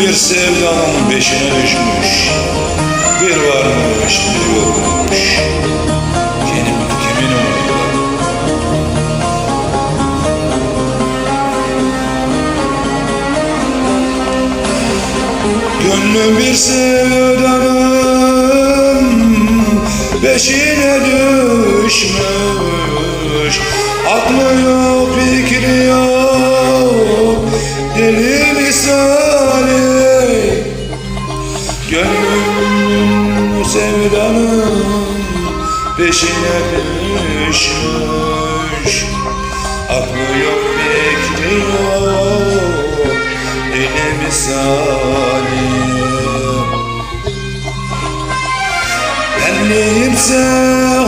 Bir sevdanın peşine düşmüş Bir varmış bir yokmuş. Kimin, kimin umurunda Gönlüm bir sevdanın peşine düşmüş. Aklı yok, fikri yok Deli misali sevdanın peşine düşmüş. Aklı yok, fikri yok? Deli misali. Benliğimse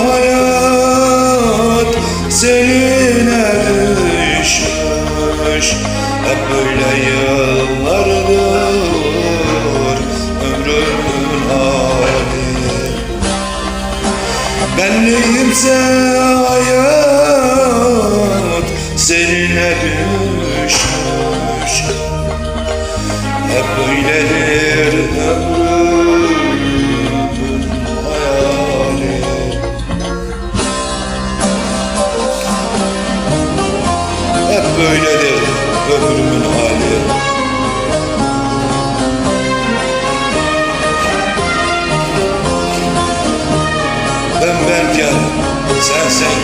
hayat seninle Benliğimse hayat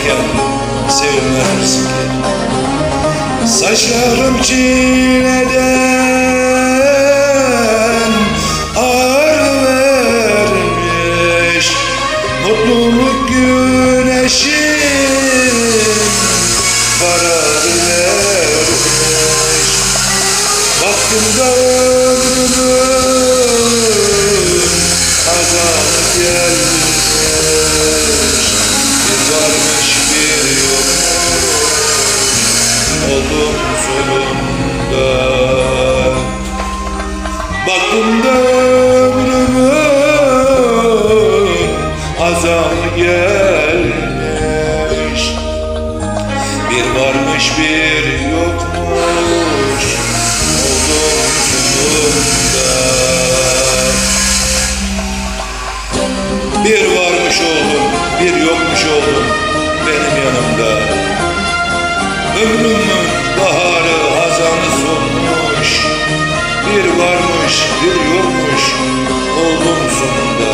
senken sevilmezsin ki Saçlarım çileden ağır vermiş. Mutluluk güneşim karar vermiş. Baktığımda ömrümün azabı gelmiş varmış bir yokmuş. Oldum Bir varmış oldum, bir yokmuş oldum benim yanımda. Ömrümün baharı Varmış bir yokmuş oldum sonunda.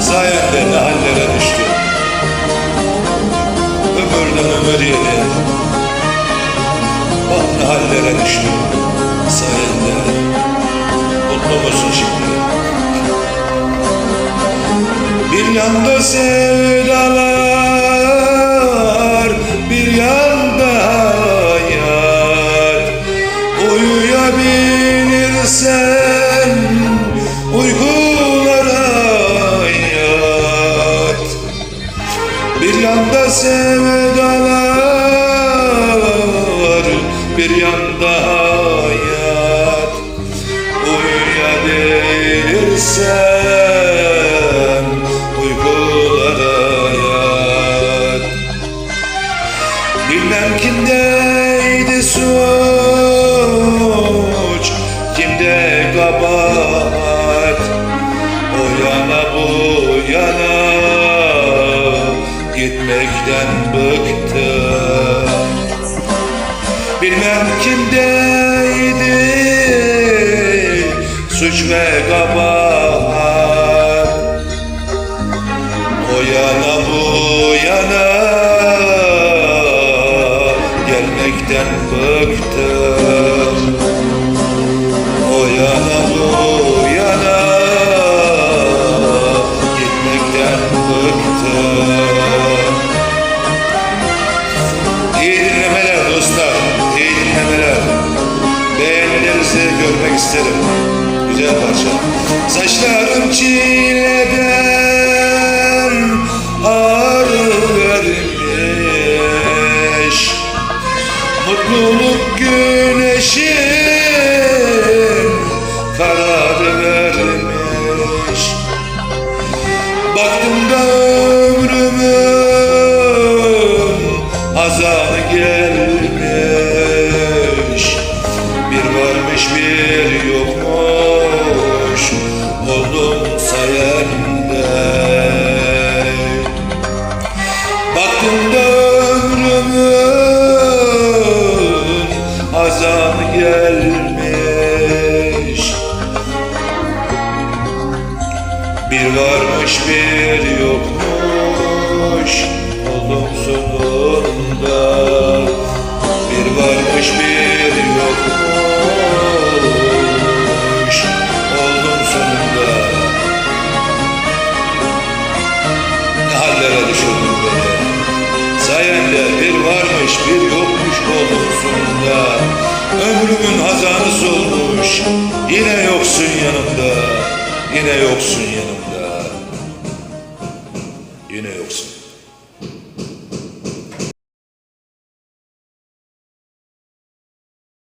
Sayende ne hallere düştüm. Ömürden ömür yedi Bak ne hallere düştüm. Sayende Mutlu musun şimdi? Bir yanda sevdalar, sevdalar, bir yanda hayat Uyuyabilirsen uykulara yat Bilmem kimdeydi Gitmekten bıktım Bilmem kimdeydi. Suç ve kabahat. O yana bu yana. Gelmekten bıktım O yana isterim. Güzel parça. Saçlarım çileden ağır vermiş. Mutluluk güneşin karar vermiş. Baktım da hiçbir yokmuş Oldum sayende. Baktım da ömrümün azam gelmiş. Bir varmış bir şaşırdım. Sayende bir varmış bir yokmuş oldum sonunda. Ömrümün hazanı solmuş. Yine yoksun yanımda. Yine yoksun yanımda. Yine yoksun.